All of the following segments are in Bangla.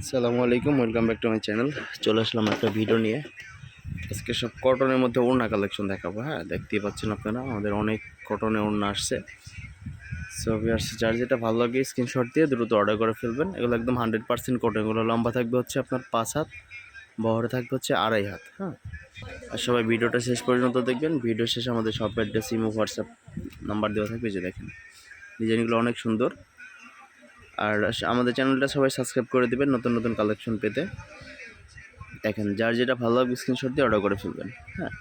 আসসালামু আলাইকুম welcome back to my channel চলে আসলাম একটা ভিডিও নিয়ে। আজকে সব কটনের মধ্যে ওড়না কালেকশন দেখাবো হ্যাঁ? দেখতেই পাচ্ছেন আপনারা, আমাদের অনেক কটনে ওড়না আসছে। সো ভিউয়ার্স যার যেটা ভালো লাগে স্ক্রিনশট দিয়ে দ্রুত অর্ডার করে ফেলবেন। এগুলো একদম হান্ড্রেড পার্সেন্ট কটন এগুলো লম্বা থাকবে হচ্ছে আপনার পাঁচ হাত, বহরে থাকবে হচ্ছে আড়াই হাত হ্যাঁ? আর সবাই ভিডিওটা শেষ পর্যন্ত দেখবেন। ভিডিও শেষে আমাদের সব অ্যাড্রেস ইমো, হোয়াটসঅ্যাপ নাম্বার দেওয়া থাকবে যে দেখেন। ডিজাইনগুলো অনেক সুন্দর। আর আমাদের চ্যানেলটা সবাই সাবস্ক্রাইব করে দেবেন নতুন নতুন কালেকশন পেতে। দেখেন, যার যেটা ভালো লাগবে স্ক্রিনশট দিয়ে অর্ডার করে ফেলবেন। হ্যাঁ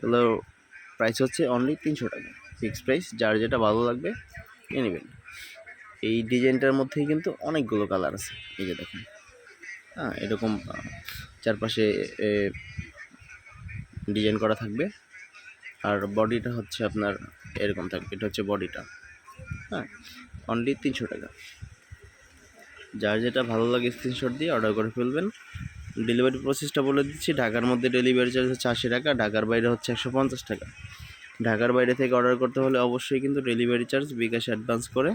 এগুলো প্রাইস হচ্ছে অনলি তিনশো টাকা। ফিক্স প্রাইস যার যেটা ভালো লাগবে নিয়ে নেবেন। এই ডিজাইনটার মধ্যেই কিন্তু অনেকগুলো কালার আছে। এই যে দেখেন হ্যাঁ এরকম চারপাশে ডিজাইন করা থাকবে। আর বডিটা হচ্ছে আপনার এরকম থাকবে, এটা হচ্ছে বডিটা হ্যাঁ অনলি তিনশো টাকা। যার যেটা ভালো লাগে স্ক্রিনশট দিয়ে অর্ডার করে ফেলবেন। ডেলিভারি প্রসেসটা বলে দিচ্ছি, ঢাকার মধ্যে ডেলিভারি চার্জ হচ্ছে আশি টাকা, ঢাকার বাইরে হচ্ছে একশো পঞ্চাশ টাকা। ঢাকার বাইরে থেকে অর্ডার করতে হলে অবশ্যই কিন্তু ডেলিভারি চার্জ বিকাশে অ্যাডভান্স করে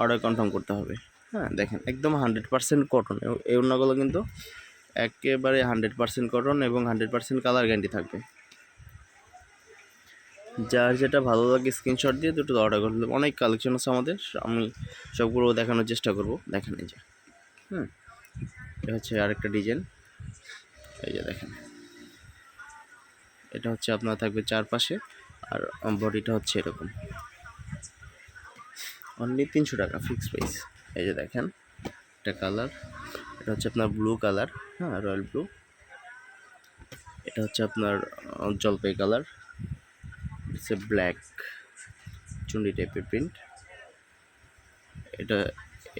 অর্ডার কনফার্ম করতে হবে। হ্যাঁ দেখেন, একদম হান্ড্রেড পার্সেন্ট কটন এই ওড়নাগুলো কিন্তু একেবারে হান্ড্রেড পার্সেন্ট কটন এবং হান্ড্রেড পার্সেন্ট কালার গ্যারান্টি থাকবে। যার যেটা ভালো লাগে স্ক্রিনশট দিয়ে দুটো অর্ডার করে দেবো অনেক কালেকশন আছে আমাদের, আমি সবগুলো দেখানোর চেষ্টা করব। দেখেন এই যে, হুম, এটা হচ্ছে আরেকটা ডিজাইন এই যে দেখেন, এটা হচ্ছে আপনার থাকবে চারপাশে, আর বডিটা হচ্ছে এরকম। অনলি তিনশো টাকা ফিক্স প্রাইস এই যে দেখেন এটা কালার এটা হচ্ছে আপনার ব্লু কালার হ্যাঁ রয়্যাল ব্লু এটা হচ্ছে আপনার জলপাই কালার হচ্ছে ব্ল্যাক চুন্ডি টাইপের প্রিন্ট এটা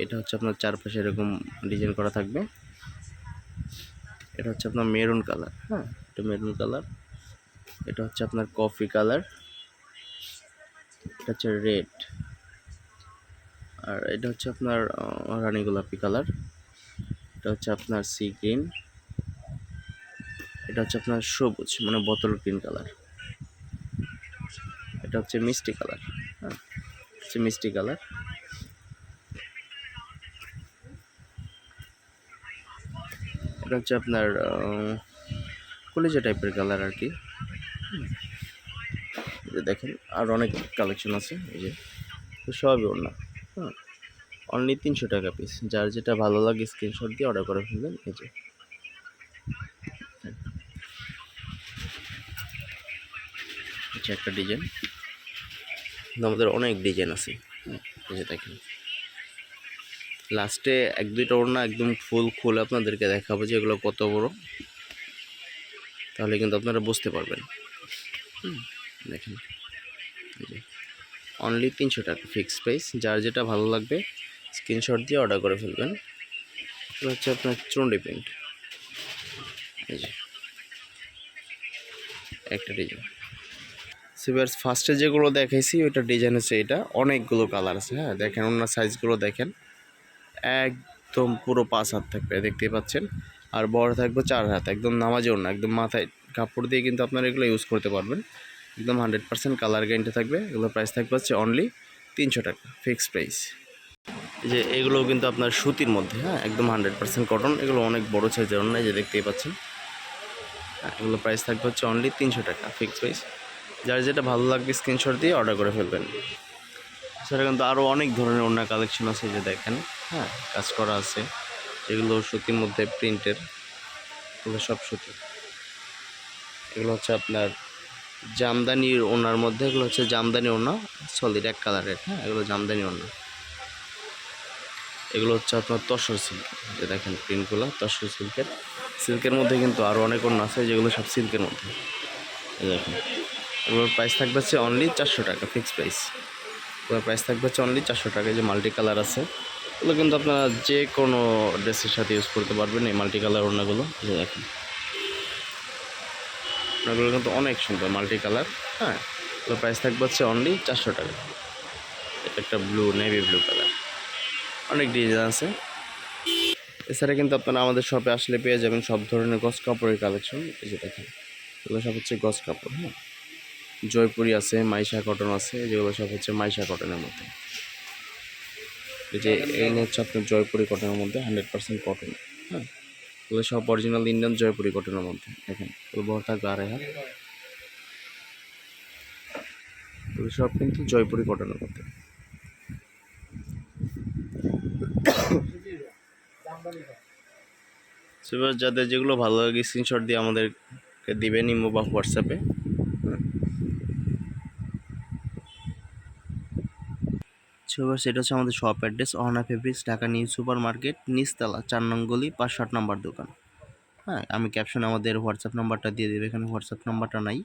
এটা হচ্ছে আপনার চারপাশে এরকম ডিজাইন করা থাকবে। এটা হচ্ছে আপনার মেরুন কালার হ্যাঁ? এটা মেরুন কালার এটা হচ্ছে আপনার কফি কালার এটা হচ্ছে রেড আর এটা হচ্ছে আপনার রানী গোলাপি কালার এটা হচ্ছে আপনার সি গ্রিন এটা হচ্ছে আপনার সবুজ মানে বোতল গ্রিন কালার এটা হচ্ছে মিষ্টি কালার। হ্যাঁ হচ্ছে মিষ্টি কালার। এটা হচ্ছে আপনার কলিজা টাইপের কালার আর কি। দেখেন, আর অনেক কালেকশন আছে, এই যে। তো সবই ওর না হ্যাঁ অনলি তিনশো টাকা পিস যার যেটা ভালো লাগে স্ক্রিনশট দিয়ে অর্ডার করে ফেলবেন, এই যে। হচ্ছে একটা ডিজাইন আমাদের অনেক ডিজাইন আছে। এই দেখেন। লাস্টে এক, দুইটা ওড়না একদম ফুল খুলে আপনাদেরকে দেখাবো যে এগুলো কত বড়। তাহলে কিন্তু আপনারা বুঝতে পারবেন। দেখেন। অনলি তিনশো টাকা ফিক্স প্রাইস যার যেটা ভালো লাগবে স্ক্রিনশট দিয়ে অর্ডার করে ফেলবেন। এটা হচ্ছে আপনার চুন্ডি প্রিন্ট এই একটা ডিজাইন। সিভার্স ফার্স্টে যেগুলো দেখাইছি ওইটা ডিজাইন হচ্ছে এটা। অনেকগুলো কালার আছে হ্যাঁ দেখেন ওনার সাইজগুলো দেখেন। একদম পুরো পাঁচ হাত থাকবে দেখতেই পাচ্ছেন। আর বড় থাকবে চার হাত একদম নামাজেও না একদম মাথায় কাপড় দিয়ে কিন্তু আপনারা এগুলো ইউজ করতে পারবেন। একদম হান্ড্রেড পার্সেন্ট কালার গ্যারেন্টি থাকবে এগুলো প্রাইস থাকবে হচ্ছে অনলি তিনশো টাকা ফিক্সড প্রাইস যে এগুলো কিন্তু আপনার সুতির মধ্যে হ্যাঁ একদম হান্ড্রেড পার্সেন্ট কটন এগুলো অনেক বড় সাইজের অন্য যে দেখতেই পাচ্ছেন। হ্যাঁ, এগুলো প্রাইস থাকবে হচ্ছে অনলি তিনশো টাকা ফিক্স প্রাইস যার যেটা ভালো লাগবে স্ক্রিনশট দিয়ে অর্ডার করে ফেলবেন। সেটা কিন্তু আরও অনেক ধরনের অন্য কালেকশন আছে যে দেখেন হ্যাঁ কাজ করা আছে। যেগুলো সুতির মধ্যে প্রিন্টের এগুলো সব সুতি। এগুলো হচ্ছে আপনার জামদানির ওনার মধ্যে, এগুলো হচ্ছে জামদানি ওনা সলিড এক কালারের হ্যাঁ এগুলো জামদানি ওনা এগুলো হচ্ছে আপনার তসর সিল্ক যে দেখেন প্রিন্টগুলো তসর সিল্কের সিল্কের মধ্যে কিন্তু আরও অনেক ওনা আছে যেগুলো সব সিল্কের মধ্যে। দেখেন। এগুলোর প্রাইস থাকবে হচ্ছে অনলি চারশো টাকা ফিক্স প্রাইস এগুলোর প্রাইস থাকবে হচ্ছে অনলি চারশো টাকা যে মাল্টি কালার আছে। এগুলো কিন্তু আপনারা যে কোনো ড্রেসের সাথে ইউজ করতে পারবেন এই মাল্টি কালার ওনাগুলো যে দেখেন। ওনাগুলো কিন্তু অনেক সুন্দর মাল্টি কালার হ্যাঁ। এগুলোর প্রাইস থাকবে হচ্ছে অনলি চারশো টাকা। এটা একটা ব্লু নেভি ব্লু কালার অনেক ডিজাইন আছে। এছাড়া কিন্তু আপনারা আমাদের শপে আসলে পেয়ে যাবেন সব ধরনের গস কাপড়ের কালেকশন এই যে দেখেন, এগুলো সব হচ্ছে গস কাপড় হ্যাঁ। জয়পুরি আছে, মাইশা কটন আছে, যেগুলো সব হচ্ছে মাইশা কটনের মধ্যে। এই যে এই হচ্ছে আপনার জয়পুরি কটনের মধ্যে হান্ড্রেড পার্সেন্ট কটন হ্যাঁ? এগুলো সব অরিজিনাল ইন্ডিয়ান জয়পুরি কটনের মধ্যে, দেখেন। এগুলো বড় থাকবে আড়াই হাত এগুলো সব কিন্তু জয়পুরি কটনের মধ্যে। যাদের যেগুলো ভালো লাগে স্ক্রিনশট দিয়ে আমাদেরকে দিবেন, ইমো বা হোয়াটসঅ্যাপে সেবার সেটা হচ্ছে আমাদের shop address Ahona fabrics Dhaka new super market নিচতলা চার নং গলি, পাঁচ ষাট নাম্বার দোকান। হ্যাঁ আমি ক্যাপশনে আমাদের হোয়াটসঅ্যাপ নাম্বারটা দিয়ে দেবে, এখানে হোয়াটসঅ্যাপ নাম্বারটা নাই।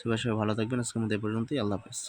সবাই সবাই ভালো থাকবেন আজকে আমাদের পর্যন্তই, আল্লাহ হাফেজ।